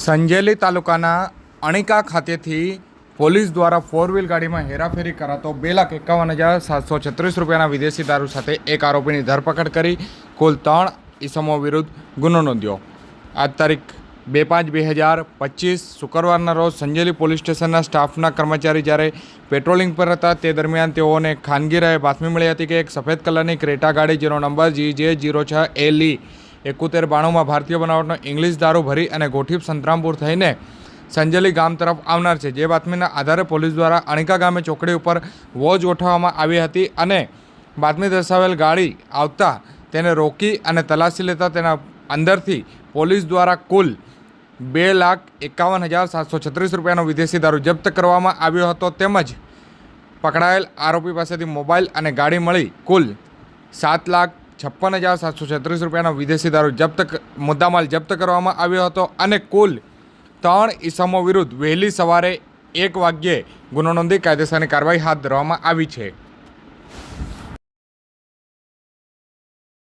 સંજેલી તાલુકાના અણિકા ખાતેથી પોલીસ દ્વારા ફોર વ્હીલ ગાડીમાં હેરાફેરી કરાતો બે લાખ એકાવન હજાર સાતસો છત્રીસ રૂપિયાના વિદેશી દારૂ સાથે એક આરોપીની ધરપકડ કરી કુલ ત્રણ ઇસમો વિરુદ્ધ ગુનો નોંધ્યો. આજ તારીખ બે પાંચ બે હજાર પચીસ શુક્રવારના રોજ સંજેલી પોલીસ સ્ટેશનના સ્ટાફના કર્મચારી જ્યારે પેટ્રોલિંગ પર હતા તે દરમિયાન તેઓને ખાનગી રાહે બાતમી મળી હતી કે એક સફેદ કલરની ક્રેટા ગાડી જેનો નંબર જી જે જીરો છ એલી એકોતેર બાણુંમાં ભારતીય બનાવટનો ઇંગ્લિશ દારૂ ભરી અને ગોઠીપ સંતરામપુર થઈને સંજલી ગામ તરફ આવનાર છે. જે બાતમીના આધારે પોલીસ દ્વારા અણિકા ગામે ચોકડી ઉપર વોચ ગોઠવવામાં આવી હતી અને બાતમી દર્શાવેલ ગાડી આવતા તેને રોકી અને તલાશી લેતા તેના અંદરથી પોલીસ દ્વારા કુલ બે લાખ એકાવન હજાર સાતસો છત્રીસ રૂપિયાનો વિદેશી દારૂ જપ્ત કરવામાં આવ્યો હતો. તેમજ પકડાયેલ આરોપી પાસેથી મોબાઈલ અને ગાડી મળી કુલ સાત લાખ છપ્પન હજાર સાતસો છત્રીસ રૂપિયાનો વિદેશી દારૂ જપ્ત મુદ્દામાલ જપ્ત કરવામાં આવ્યો હતો અને કુલ ત્રણ ઇસમો વિરુદ્ધ વહેલી સવારે એક વાગ્યે ગુનો નોંધી કાયદેસરની કાર્યવાહી હાથ ધરવામાં આવી છે.